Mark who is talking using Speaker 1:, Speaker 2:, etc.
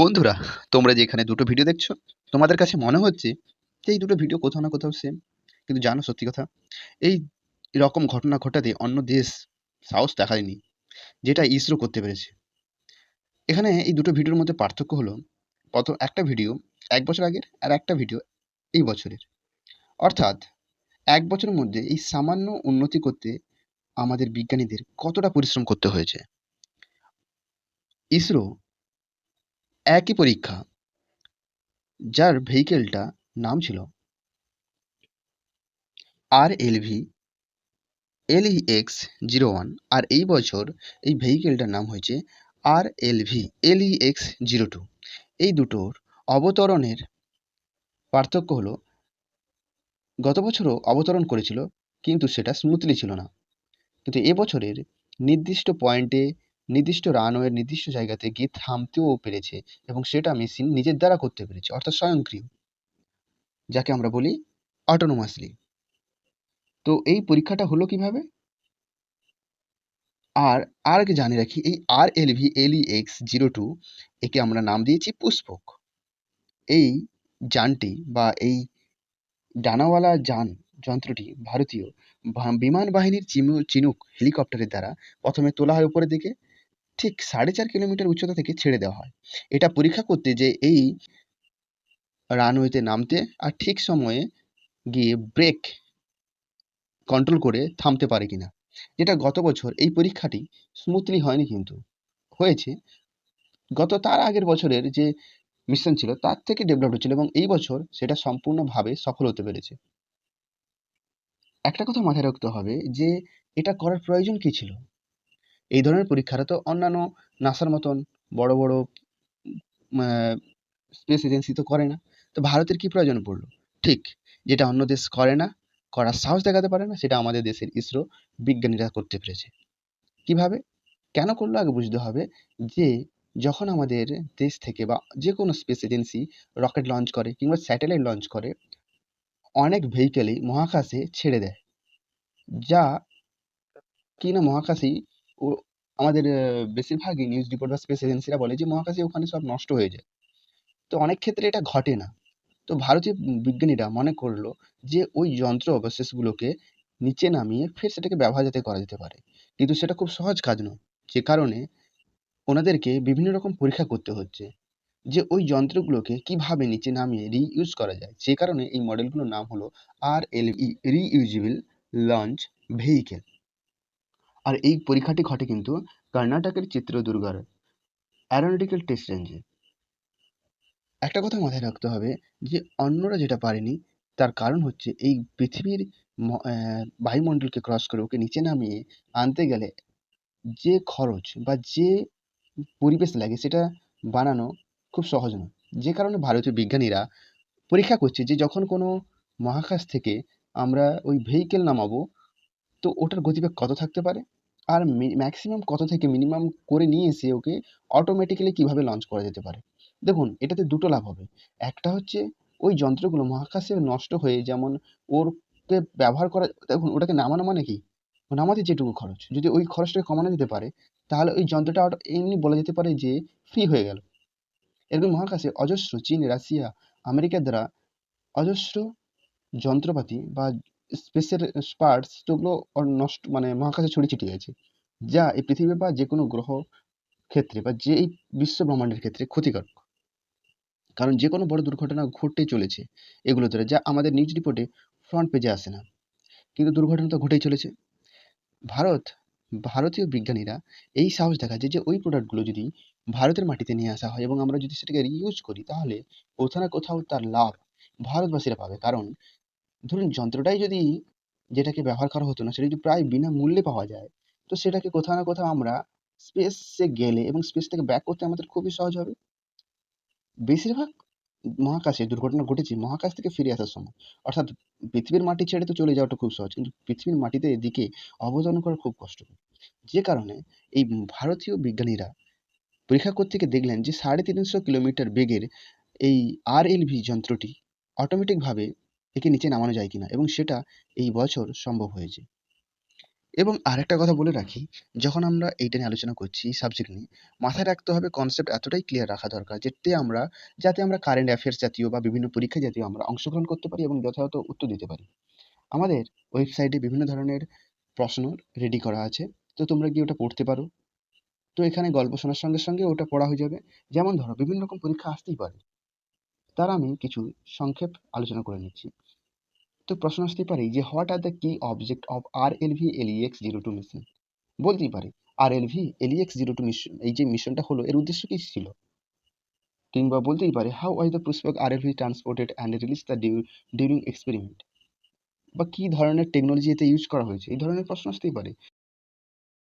Speaker 1: বন্ধুরা, তোমরা যে এখানে দুটো ভিডিও দেখছ, তোমাদের কাছে মনে হচ্ছে যে এই দুটো ভিডিও কোথাও না কোথাও সেম কিন্তু জানো সত্যি কথা, এই রকম ঘটনা ঘটাতে অন্য দেশ সাহস দেখায়নি, যেটা ইসরো করতে পেরেছে। এখানে এই দুটো ভিডিওর মধ্যে পার্থক্য হলো কত একটা ভিডিও এক বছর আগের আর একটা ভিডিও এই বছরের। অর্থাৎ, এক বছরের মধ্যে এই সামান্য উন্নতি করতে আমাদের বিজ্ঞানীদের কতটা পরিশ্রম করতে হয়েছে? ইসরো একই পরীক্ষা, যার ভেহিকেলটা নাম ছিল R L V LV LEX zero one. আর এই বছর এই ভেহিকেলটার নাম হয়েছে R L V LV LEX zero two. এই দুটোর অবতরণের পার্থক্য হলো, গত বছরও অবতরণ করেছিল, কিন্তু সেটা স্মুথলি ছিল না। কিন্তু এবছরের নির্দিষ্ট পয়েন্টে নির্দিষ্ট রানওয়ের নির্দিষ্ট জায়গাতে গিয়ে থামতেও পেরেছে এবং সেটা মেশিন নিজের দ্বারা করতে পেরেছে, অর্থাৎ স্বয়ংক্রিয়, যাকে আমরা বলি অটোনোমাসলি তো এই পরীক্ষাটা হলো কীভাবে? আর আর আগে জানিয়ে রাখি, এই R LV LE X zero two একে আমরা নাম দিয়েছি পুষ্পক। এই যানটি বা এই ডানাওয়ালা যান যন্ত্রটি ভারতীয় বিমান বাহিনীর চিনু- চিনুক হেলিকপ্টারের দ্বারা প্রথমে তোলা হয় উপরের দিকে ঠিক সাড়ে চার কিলোমিটার উচ্চতা থেকে ছেড়ে দেওয়া হয়। এটা পরীক্ষা করতে যে এই রানওয়েতে নামতে আর ঠিক সময়ে গিয়ে ব্রেক কন্ট্রোল করে থামতে পারে কিনা। যেটা গত বছর এই পরীক্ষাটি স্মুথলি হয়নি কিন্তু। হয়েছে। গত তার আগের বছরের যে মিশন ছিল তার থেকে ডেভেলপ হচ্ছিল এবং এই বছর সেটা সম্পূর্ণভাবে সফল হতে পেরেছে। একটা কথা মাথায় রাখতে হবে যে এটা করার প্রয়োজন কি ছিল? এই ধরনের পরীক্ষাটা তো অন্যান্য নাসার মতন বড় বড় স্পেস এজেন্সি তো করে না। তো ভারতের কি প্রয়োজন পড়ল? ঠিক, যেটা অন্য দেশ করে না, করার সাহস দেখাতে পারে না, সেটা আমাদের দেশের ইসরো বিজ্ঞানীরা করতে পেরেছে। কীভাবে? কেন করল? আগে বুঝতে হবে যে, যখন আমাদের দেশ থেকে বা যে কোনো স্পেস এজেন্সি রকেট লঞ্চ করে কিংবা স্যাটেলাইট লঞ্চ করে, অনেক ভেহিকেলই মহাকাশে ছেড়ে দেয়। যা কিনা মহাকাশেই আমাদের বেশিরভাগই নিউজ রিপোর্ট বা স্পেস এজেন্সিরা বলে যে, মহাকাশে ওখানে সব নষ্ট হয়ে যায়। তো অনেক ক্ষেত্রে এটা ঘটে না। তো ভারতীয় বিজ্ঞানীরা মনে করল যে, ওই যন্ত্র অবশেষগুলোকে নিচে নামিয়ে ফের সেটাকে ব্যবহার যাতে করা যেতে পারে। কিন্তু সেটা খুব সহজ কাজ নয়। যে কারণে ওনাদেরকে বিভিন্ন রকম পরীক্ষা করতে হচ্ছে যে, ওই যন্ত্রগুলোকে কীভাবে নিচে নামিয়ে রিইউজ করা যায়। সেই কারণে এই মডেলগুলোর নাম হলো R L E reusable launch vehicle আর এই পরীক্ষাটি ঘটে কিন্তু কর্ণাটকের চিত্রদুর্গার অ্যারোনটিক্যাল টেস্ট রেঞ্জে একটা কথা মাথায় রাখতে হবে যে, অন্যরা যেটা পারেনি, তার কারণ হচ্ছে এই পৃথিবীর বায়ুমণ্ডলকে ক্রস করে ওকে নিচে নামিয়ে আনতে গেলে যে খরচ বা যে পরিবেশ লাগে সেটা বানানো খুব সহজ নয়। যে কারণে ভারতীয় বিজ্ঞানীরা পরীক্ষা করছে যে, যখন কোনো মহাকাশ থেকে আমরা ওই ভেহিকেল নামাবো তো ওটার গতিবেগ কত থাকতে পারে? আর ম্যাক্সিমাম কত থেকে মিনিমাম করে নিয়ে এসে ওকে অটোমেটিক্যালি কীভাবে লঞ্চ করা যেতে পারে? দেখুন, এটাতে দুটো লাভ হবে। একটা হচ্ছে, ওই যন্ত্রগুলো মহাকাশে নষ্ট হয়ে যেমন ওরকে ব্যবহার করা, দেখুন, ওটাকে নামানো মানে কি? নামাতে যেটুকু খরচ। যদি ওই খরচটাকে কমানো যেতে পারে, তাহলে ওই যন্ত্রটা এমনি বলা যেতে পারে যে ফ্রি হয়ে গেল। এরকম মহাকাশে অজস্র চীন, রাশিয়া আমেরিকার দ্বারা অজস্র যন্ত্রপাতি বা স্পেসের পার্টস যেগুলো নষ্ট মানে মহাকাশে ছড়িয়ে ছিটিয়ে আছে, যা এই পৃথিবী বা যে কোনো গ্রহ ক্ষেত্রে বা যে এই বিশ্ব ব্রহ্মাণ্ডের ক্ষেত্রে ক্ষতিকারক কারণ যে কোনো বড় দুর্ঘটনা ঘটতেই চলেছে এগুলো দ্বারা, যা আমাদের নিউজ রিপোর্টে ফ্রন্ট পেজে আসে না। কিন্তু দুর্ঘটনা তো ঘটেই চলেছে। ভারত, ভারতীয় বিজ্ঞানীরা এই সাহস দেখায় যে ওই প্রোডাক্টগুলো যদি ভারতের মাটিতে নিয়ে আসা হয় এবং আমরা যদি সেটাকে রিইউজ করি, তাহলে কোথাও না কোথাও তার লাভ ভারতবাসীরা পাবে। কারণ ধরুন যন্ত্রটাই যদি যেটাকে ব্যবহার করা হতো না, সেটা যদি প্রায় বিনামূল্যে পাওয়া যায়, তো সেটাকে কোথাও না কোথাও আমরা স্পেসে গেলে এবং স্পেস থেকে ব্যাক করতে আমাদের খুবই সহজ হবে। বেশিরভাগ মহাকাশে দুর্ঘটনা ঘটেছে, মহাকাশ থেকে ফিরে আসার সময়। অর্থাৎ পৃথিবীর মাটি ছেড়ে তো চলে যাওয়াটা খুব সহজ, কিন্তু পৃথিবীর মাটিতে এদিকে অবদান করা খুব কষ্টকর। যে কারণে এই ভারতীয় বিজ্ঞানীরা পরীক্ষা করতে গিয়ে দেখলেন যে সাড়ে তিনশো কিলোমিটার বেগের এই আর এলভি যন্ত্রটি অটোমেটিকভাবে একে নিচে নামানো যায় কিনা এবং সেটা এই বছর সম্ভব হয়েছে। এবং আরেকটা কথা বলে রাখি, যখন আমরা এইটা নিয়ে আলোচনা করছি সাবজেক্ট নিয়ে, মাথায় রাখতে হবে কনসেপ্ট এতটাই ক্লিয়ার রাখা দরকার যাতে আমরা যাতে আমরা কারেন্ট অ্যাফেয়ার্স জাতীয় বা বিভিন্ন পরীক্ষা জাতীয় আমরা অংশগ্রহণ করতে পারি এবং যথাযথ উত্তর দিতে পারি। আমাদের ওয়েবসাইটে বিভিন্ন ধরনের প্রশ্ন রেডি করা আছে, তো তোমরা গিয়ে ওটা পড়তে পারো। তো এখানে গল্প শোনার সঙ্গে সঙ্গে ওটা পড়া হয়ে যাবে। যেমন ধরো, বিভিন্ন রকম পরীক্ষা আসতেই পারে। তার আমি কিছু সংক্ষেপ আলোচনা করে নিচ্ছি। তো প্রশ্ন আসতেই পারে যে what are the key object of R L V L X zero two mission বলতেই পারে R L V L X zero two mission এই যে মিশনটা হলো, এর উদ্দেশ্য কি ছিল? কিংবা বলতেই পারে how why the Pushpak R L V transported and release the during experiment বা কী ধরনের টেকনোলজি এতে ইউজ করা হয়েছে? এই ধরনের প্রশ্ন আসতেই পারে।